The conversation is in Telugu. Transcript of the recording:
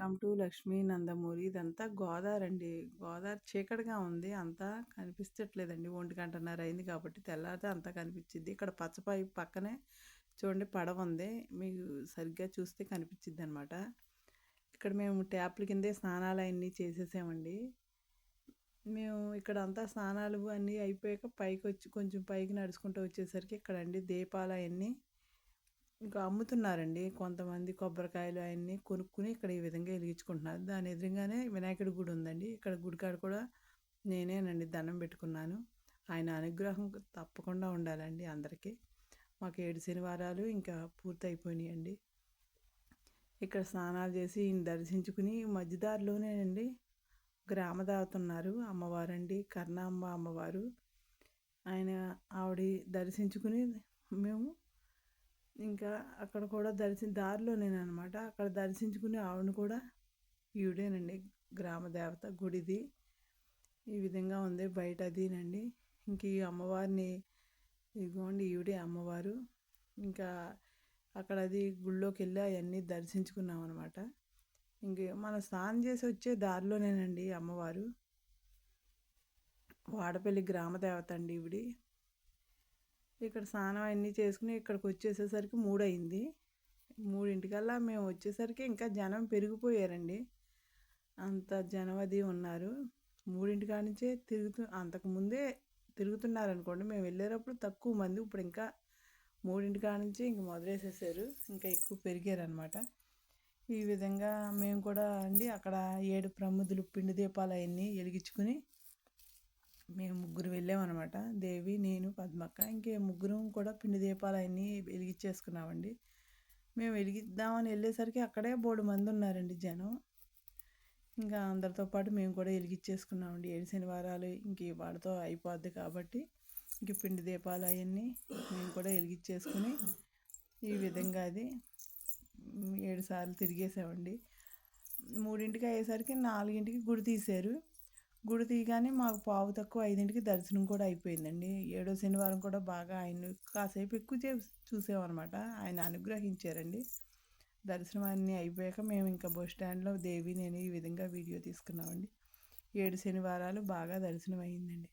వెల్కమ్ టు లక్ష్మీ నందమూరి ఇదంతా గోదావరి అండి. గోదావరి చీకటిగా ఉంది. అంతా కనిపించట్లేదండి ఒంటి గంటన్నర అయింది కాబట్టి తెల్లారితే అంతా కనిపించింది ఇక్కడ పచ్చపాయి పక్కనే చూడండి పడవ ఉంది మీకు సరిగ్గా చూస్తే కనిపించింది అనమాట ఇక్కడ మేము ట్యాప్ల కిందే స్నానాలు అన్నీ చేసేసామండి. మేము ఇక్కడ అంతా స్నానాలు అన్నీ అయిపోయాక పైకి వచ్చి కొంచెం పైకి నడుచుకుంటూ వచ్చేసరికి ఇక్కడ అండి దీపాలు అవన్నీ ఇంకా అమ్ముతున్నారండి. కొంతమంది కొబ్బరికాయలు అవన్నీ కొనుక్కుని ఇక్కడ ఈ విధంగా వెలిగించుకుంటున్నారు. దాని ఎదురుగానే వినాయకుడి గుడి ఉందండి. ఇక్కడ గుడికాడ కూడా నేనేనండి దండం పెట్టుకున్నాను. ఆయన అనుగ్రహం తప్పకుండా ఉండాలండి అందరికీ. మాకు ఏడు శనివారాలు ఇంకా పూర్తయిపోయినాయండి. ఇక్కడ స్నానాలు చేసి ఈయన దర్శించుకుని మధ్యదారిలోనేనండి గ్రామదేవత ఉన్నారు. అమ్మవారండి. కర్ణాంబ అమ్మవారు. ఆయన ఆవిడ దర్శించుకుని మేము ఇంకా అక్కడ కూడా దర్శి దారిలోనేనమాట అక్కడ దర్శించుకునే ఆవిడని కూడా ఈవిడేనండి. గ్రామ దేవత గుడిది. ఈ విధంగా ఉంది బయట అదినండి ఇంక ఈ అమ్మవారిని ఇదిగోండి ఈవిడే అమ్మవారు. ఇంకా అక్కడ అది గుళ్ళోకి వెళ్ళి అవన్నీ దర్శించుకున్నాం అనమాట ఇంక మన స్నానం చేసి వచ్చే దారిలోనేనండి అమ్మవారు. వాడపల్లి గ్రామ దేవత అండి ఈవిడి. ఇక్కడ స్నానం అన్నీ చేసుకుని ఇక్కడికి వచ్చేసేసరికి మూడు అయింది మూడింటికల్లా మేము వచ్చేసరికి ఇంకా జనం పెరిగిపోయారండి. అంత జనం అది ఉన్నారు. మూడింటి నుంచే తిరుగుతూ అంతకుముందే తిరుగుతున్నారనుకోండి మేము వెళ్ళేటప్పుడు తక్కువ మంది ఇప్పుడు ఇంకా మూడింటి కాడ నుంచి ఇంక మొదలేసేసారు. ఇంకా ఎక్కువ పెరిగారనమాట. ఈ విధంగా మేము కూడా అండి అక్కడ ఏడు ప్రముదులు పిండి దీపాలు అవన్నీ వెలిగించుకుని మేము ముగ్గురు వెళ్ళామన్నమాట. దేవి నేను పద్మక్క. ఇంకే ముగ్గురం కూడా పిండి దీపాలు అన్నీ వెలిగించేసుకున్నామండి. మేము వెలిగిద్దామని వెళ్ళేసరికి అక్కడే బోడు మంది ఉన్నారండి జనం. ఇంకా అందరితో పాటు మేము కూడా వెలిగించేసుకున్నామండి. ఏడు శనివారాలు ఇంక వాడితో అయిపోద్ది కాబట్టి ఇంక పిండి దీపాలు అవన్నీ మేము కూడా వెలిగించేసుకుని ఈ విధంగా అది ఏడు సార్లు తిరిగేసామండి. మూడింటికి అయ్యేసరికి నాలుగింటికి గుడి తీశారు. గుడి తీయగానే మాకు పావు తక్కువ ఐదింటికి దర్శనం కూడా అయిపోయిందండి. ఏడో శనివారం కూడా బాగా ఆయన కాసేపు ఎక్కువ చూసామన్నమాట ఆయన అనుగ్రహించారండి. దర్శనం అన్నీ అయిపోయాక మేము ఇంకా బస్ స్టాండ్లో దేవి నేను ఈ విధంగా వీడియో తీసుకున్నామండి. ఏడు శనివారాలు బాగా దర్శనం అయ్యిందండి